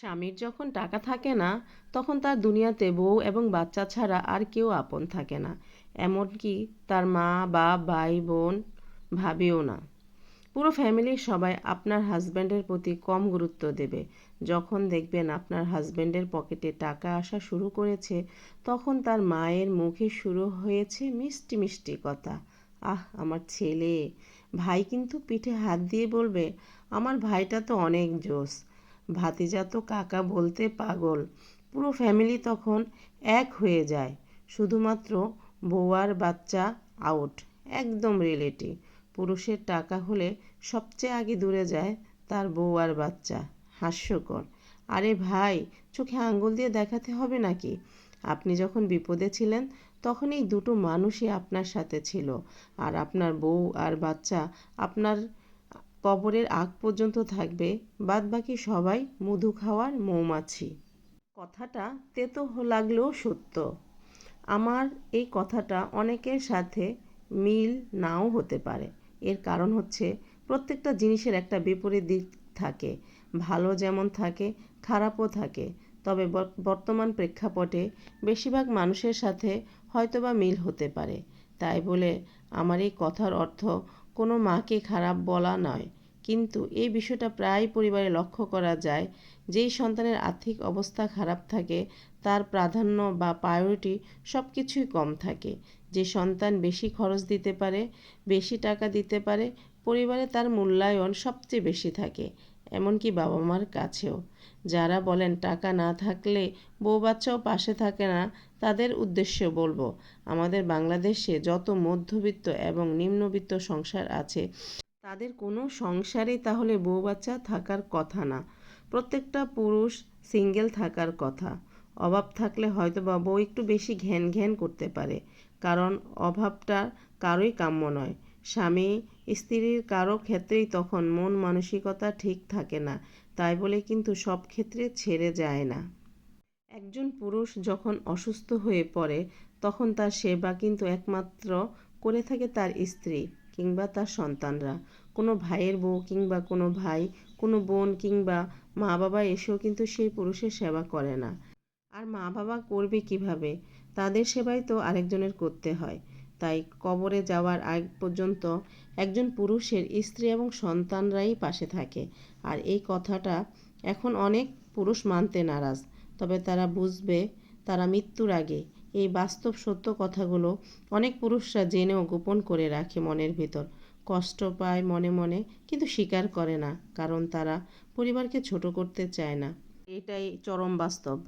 স্বামীর যখন টাকা থাকে না, তখন তার দুনিয়াতে বউ এবং বাচ্চা ছাড়া আর কেউ আপন থাকে না। এমনকি তার মা বা ভাই, বোন ভাবেও না। পুরো ফ্যামিলির সবাই আপনার হাজব্যান্ডের প্রতি কম গুরুত্ব দেবে। যখন দেখবেন আপনার হাজব্যান্ডের পকেটে টাকা আসা শুরু করেছে, তখন তার মায়ের মুখে শুরু হয়েছে মিষ্টি মিষ্টি কথা, আহ, আমার ছেলে। ভাই কিন্তু পিঠে হাত দিয়ে বলবে, আমার ভাইটা তো অনেক জোস। ভাতিজা তো কাকা বলতে পাগল। পুরো ফ্যামিলি তখন এক হয়ে যায়। শুধুমাত্র বউ আর বাচ্চা আউট একদম রিলেটিভ পুরুষের টাকা হলে সবচেয়ে আগে দূরে যায় তার বউ আর বাচ্চা। হাস্যকর। আরে ভাই, চোখে আঙ্গুল দিয়ে দেখাতে হবে নাকি? আপনি যখন বিপদে ছিলেন, তখন এই দুটো মানুষই আপনার সাথে ছিল। আর আপনার বউ আর বাচ্চা আপনার কবরের আগ পর্যন্ত থাকবে, বাদবাকি সবাই মধু খাওয়ার মৌমাছি। কথাটা তেতো লাগলেও সত্য। আমার এই কথাটা অনেকের সাথে মিল নাও হতে পারে। এর কারণ হচ্ছে, প্রত্যেকটা জিনিসের একটা বিপরীত দিক থাকে। ভালো যেমন থাকে, খারাপও থাকে। তবে বর্তমান প্রেক্ষাপটে বেশিরভাগ মানুষের সাথে হয়তোবা মিল হতে পারে। তাই বলে আমার এই কথার অর্থ কোনো মাকে খারাপ বলা নয়। কিন্তু এই বিষয়টা প্রায় পরিবারে লক্ষ্য করা যায়, যেই সন্তানের আর্থিক অবস্থা খারাপ থাকে, তার প্রাধান্য বা প্রায়োরিটি সব কিছুই কম থাকে। যে সন্তান বেশি খরচ দিতে পারে, বেশি টাকা দিতে পারে, পরিবারে তার মূল্যায়ন সবচেয়ে বেশি থাকে। এমনকি বাবা মার কাছেও। যারা বলেন, টাকা না থাকলে বউ বাচ্চাও পাশে থাকে না তাদের উদ্দেশ্যে বলব, আমাদের বাংলাদেশে যত মধ্যবিত্ত এবং নিম্নবিত্ত সংসার আছে, তাদের কোনো সংসারে তাহলে বউ বাচ্চা থাকার কথা না। প্রত্যেকটা পুরুষ সিঙ্গেল থাকার কথা। অভাব থাকলে হয়তো বা বউ একটু বেশি ঘ্যান ঘ্যান করতে পারে, কারণ অভাবটা কারোই কাম্য নয়। স্বামী স্ত্রীর কারও ক্ষেত্রেই তখন মন মানসিকতা ঠিক থাকে না, তাই বলে কিন্তু সব ক্ষেত্রে ছেড়ে যায় না। একজন পুরুষ যখন অসুস্থ হয়ে পড়ে, তখন তার সেবা কিন্তু একমাত্র করে থাকে তার স্ত্রী কিংবা তার সন্তানরা। কোনো ভাইয়ের বউ কিংবা কোনো ভাই, কোনো বোন কিংবা মা বাবা এসেও কিন্তু সেই পুরুষের সেবা করে না। আর মা বাবা করবে কীভাবে? তাদের সেবাই তো আরেকজনের করতে হয়। তাই কবরে যাওয়ার আগ পর্যন্ত একজন পুরুষের স্ত্রী এবং সন্তানরাই পাশে থাকে। আর এই কথাটা এখন অনেক পুরুষ মানতে নারাজ। তবে তারা বুঝবে তারা মৃত্যুর আগে। এই বাস্তব সত্য কথাগুলো অনেক পুরুষরা জেনেও গোপন করে রাখে মনের ভিতর। কষ্ট পায় মনে মনে, কিন্তু স্বীকার করে না, কারণ তারা পরিবারকে ছোট করতে চায় না। এটাই চরম বাস্তব।